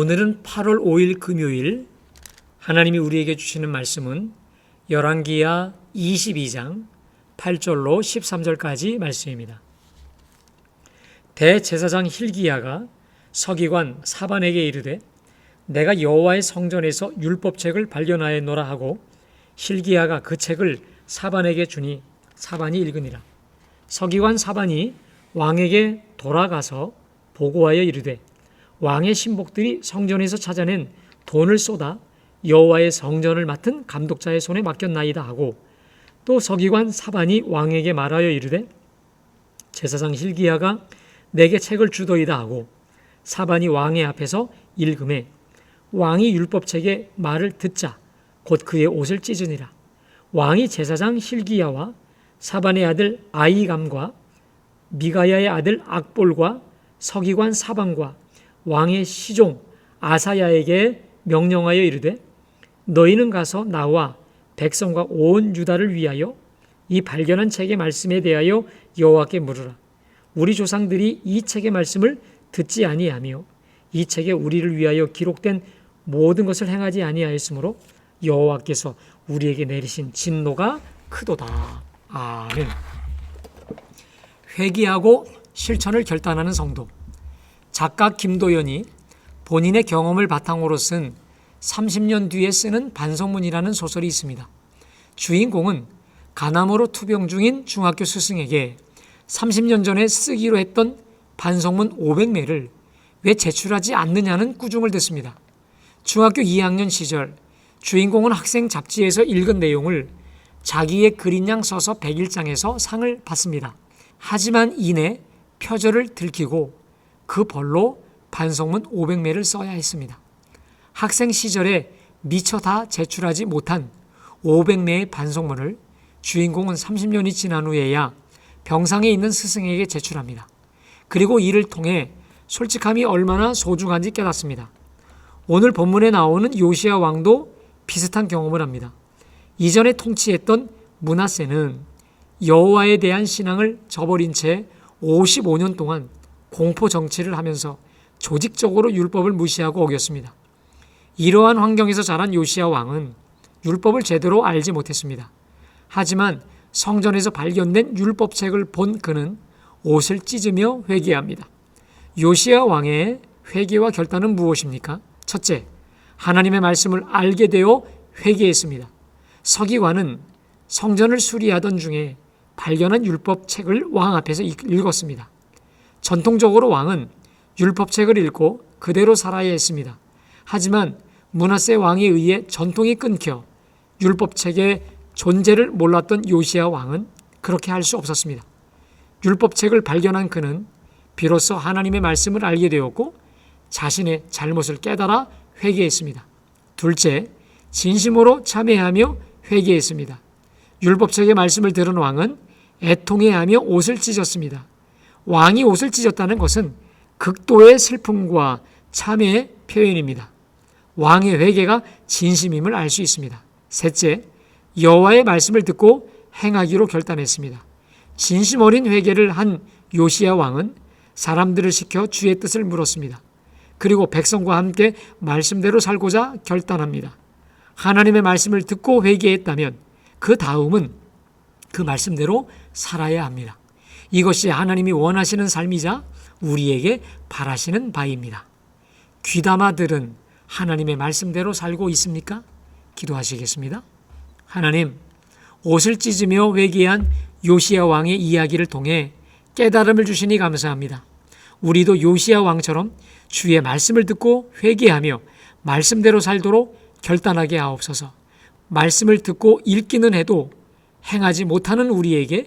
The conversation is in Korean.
오늘은 8월 5일 금요일 하나님이 우리에게 주시는 말씀은 열왕기야 22장 8절로 13절까지 말씀입니다. 대제사장 힐기야가 서기관 사반에게 이르되 내가 여호와의 성전에서 율법책을 발견하였노라 하고 힐기야가 그 책을 사반에게 주니 사반이 읽으니라. 서기관 사반이 왕에게 돌아가서 보고하여 이르되 왕의 신복들이 성전에서 찾아낸 돈을 쏟아 여호와의 성전을 맡은 감독자의 손에 맡겼나이다 하고 또 서기관 사반이 왕에게 말하여 이르되 제사장 힐기야가 내게 책을 주더이다 하고 사반이 왕의 앞에서 읽음에 왕이 율법책의 말을 듣자 곧 그의 옷을 찢으니라. 왕이 제사장 힐기야와 사반의 아들 아이감과 미가야의 아들 악볼과 서기관 사반과 왕의 시종 아사야에게 명령하여 이르되 너희는 가서 나와 백성과 온 유다를 위하여 이 발견한 책의 말씀에 대하여 여호와께 물으라. 우리 조상들이 이 책의 말씀을 듣지 아니하며 이 책에 우리를 위하여 기록된 모든 것을 행하지 아니하였으므로 여호와께서 우리에게 내리신 진노가 크도다. 아멘. 회개하고 실천을 결단하는 성도. 작가 김도연이 본인의 경험을 바탕으로 쓴 30년 뒤에 쓰는 반성문이라는 소설이 있습니다. 주인공은 가남으로 투병 중인 중학교 스승에게 30년 전에 쓰기로 했던 반성문 500매를 왜 제출하지 않느냐는 꾸중을 듣습니다. 중학교 2학년 시절 주인공은 학생 잡지에서 읽은 내용을 자기의 그린 양 써서 101장에서 상을 받습니다. 하지만 이내 표절을 들키고 그 벌로 반성문 500매를 써야 했습니다. 학생 시절에 미처 다 제출하지 못한 500매의 반성문을 주인공은 30년이 지난 후에야 병상에 있는 스승에게 제출합니다. 그리고 이를 통해 솔직함이 얼마나 소중한지 깨닫습니다. 오늘 본문에 나오는 요시아 왕도 비슷한 경험을 합니다. 이전에 통치했던 문하세는 여호와에 대한 신앙을 저버린 채 55년 동안 공포 정치를 하면서 조직적으로 율법을 무시하고 어겼습니다. 이러한 환경에서 자란 요시아 왕은 율법을 제대로 알지 못했습니다. 하지만 성전에서 발견된 율법책을 본 그는 옷을 찢으며 회개합니다. 요시아 왕의 회개와 결단은 무엇입니까? 첫째, 하나님의 말씀을 알게 되어 회개했습니다. 서기관은 성전을 수리하던 중에 발견한 율법책을 왕 앞에서 읽었습니다. 전통적으로 왕은 율법책을 읽고 그대로 살아야 했습니다. 하지만 문하세 왕에 의해 전통이 끊겨 율법책의 존재를 몰랐던 요시아 왕은 그렇게 할 수 없었습니다. 율법책을 발견한 그는 비로소 하나님의 말씀을 알게 되었고 자신의 잘못을 깨달아 회개했습니다. 둘째, 진심으로 참회하며 회개했습니다. 율법책의 말씀을 들은 왕은 애통해하며 옷을 찢었습니다. 왕이 옷을 찢었다는 것은 극도의 슬픔과 참회의 표현입니다. 왕의 회개가 진심임을 알 수 있습니다. 셋째, 여호와의 말씀을 듣고 행하기로 결단했습니다. 진심 어린 회개를 한 요시야 왕은 사람들을 시켜 주의 뜻을 물었습니다. 그리고 백성과 함께 말씀대로 살고자 결단합니다. 하나님의 말씀을 듣고 회개했다면 그 다음은 그 말씀대로 살아야 합니다. 이것이 하나님이 원하시는 삶이자 우리에게 바라시는 바입니다. 귀담아 들은 하나님의 말씀대로 살고 있습니까? 기도하시겠습니다. 하나님, 옷을 찢으며 회개한 요시야 왕의 이야기를 통해 깨달음을 주시니 감사합니다. 우리도 요시야 왕처럼 주의 말씀을 듣고 회개하며 말씀대로 살도록 결단하게 하옵소서. 말씀을 듣고 읽기는 해도 행하지 못하는 우리에게